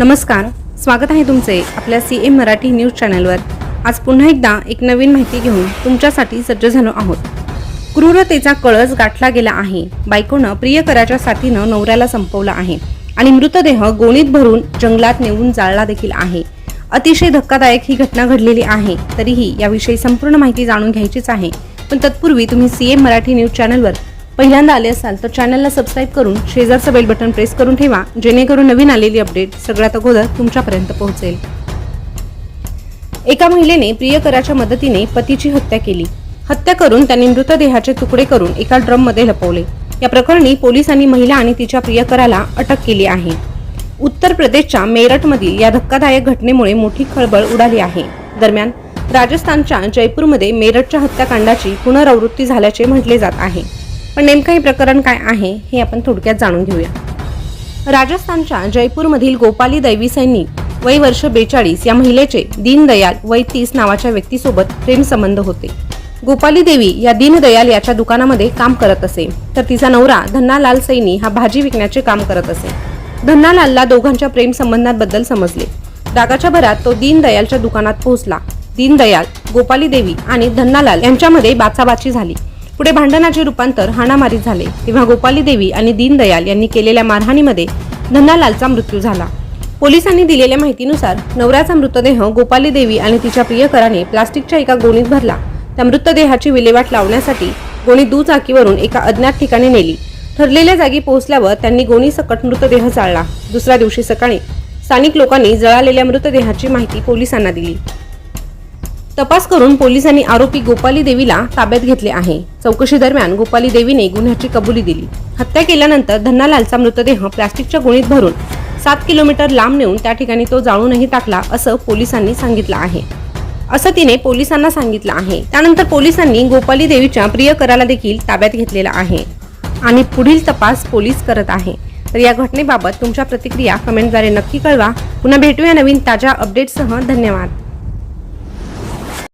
नमस्कार स्वागत आहे तुमचे आपल्या सी एम मराठी न्यूज चॅनलवर. आज पुन्हा एकदा एक नवीन माहिती घेऊन तुमच्यासाठी सज्ज झालो आहोत. क्रूरतेचा कळस गाठला गेला आहे. बायकोनं प्रियकराच्या साथीनं नवऱ्याला संपवला आहे आणि मृतदेह गोणीत भरून जंगलात नेऊन जाळला देखील आहे. अतिशय धक्कादायक ही घटना घडलेली आहे तरीही याविषयी संपूर्ण माहिती जाणून घ्यायचीच आहे. पण तत्पूर्वी तुम्ही सी एम मराठी न्यूज चॅनलवर पहिल्यांदा आले असाल तर चॅनलला सबस्क्राईब करून शेजारचं बेल बटन प्रेस करून ठेवा जेणेकरून नवीन आलेली अपडेट सगळ्यात अगोदर तुमच्यापर्यंत पोहोचेल. एका महिलेने प्रियकराच्या मदतीने पतीची हत्या केली. हत्या करून त्यांनी मृतदेहाचे तुकडे करून एका ड्रममध्ये लपवले. या प्रकरणी पोलिसांनी महिला आणि तिच्या प्रियकराला अटक केली आहे. उत्तर प्रदेशच्या मेरठमधील या धक्कादायक घटनेमुळे मोठी खळबळ उडाली आहे. दरम्यान राजस्थानच्या जयपूरमध्ये मेरठच्या हत्याकांडाची पुनरावृत्ती झाल्याचे म्हटले जात आहे. पण नेमकं हे प्रकरण काय आहे हे आपण थोडक्यात जाणून घेऊया. राजस्थानच्या जयपूरमधील गोपाली दैवी सैनिक वय वर्ष बेचाळीस या महिलेचे दीनदयाल वय तीस नावाच्या व्यक्तीसोबत प्रेमसंबंध होते. गोपाली देवी या दीनदयाल याच्या दुकानामध्ये काम करत असे तर तिचा नवरा धन्नालाल सैनी हा भाजी विकण्याचे काम करत असे. धन्नालालला दोघांच्या प्रेमसंबंधांबद्दल समजले. रागाच्या भरात तो दीनदयालच्या दुकानात पोहोचला. दीनदयाल गोपाली देवी आणि धन्नालाल यांच्यामध्ये बाचाबाची झाली. पुढे भांडणाचे रूपांतर हाणामारीत झाले. तेव्हा गोपाली देवी आणि दीनदयाल यांनी केलेल्या मारहाणीमध्ये धन्नालालचा मृत्यू झाला. पोलिसांनी दिलेल्या माहितीनुसार नवऱ्याचा मृतदेह गोपाली देवी आणि तिच्या प्रियकराने प्लास्टिकच्या एका गोणीत भरला. त्या मृतदेहाची विल्हेवाट लावण्यासाठी गोणी दुचाकीवरून एका अज्ञात ठिकाणी नेली. ठरलेल्या जागी पोहोचल्यावर त्यांनी गोणी सकट मृतदेह जाळला. दुसऱ्या दिवशी सकाळी स्थानिक लोकांनी जळालेल्या मृतदेहाची माहिती पोलिसांना दिली. तपास करून पोलिसांनी आरोपी गोपाली देवीला ताब्यात घेतले आहे. चौकशी दरम्यान गोपाली देवीने गुन्ह्याची कबुली दिली. हत्या केल्यानंतर धन्नालालचा मृतदेह प्लास्टिकच्या गुणीत भरून सात किलोमीटर लांब नेऊन त्या ठिकाणी तो जाळूनही टाकला असं पोलिसांनी सांगितलं आहे. असं तिने पोलिसांना सांगितलं आहे. त्यानंतर पोलिसांनी गोपाली देवीच्या प्रियकराला देखील ताब्यात घेतलेला आहे. आणि पुढील तपास पोलीस करत आहे. तर या घटनेबाबत तुमच्या प्रतिक्रिया कमेंटद्वारे नक्की कळवा. पुन्हा भेटूया नवीन ताज्या अपडेटसह धन्यवाद.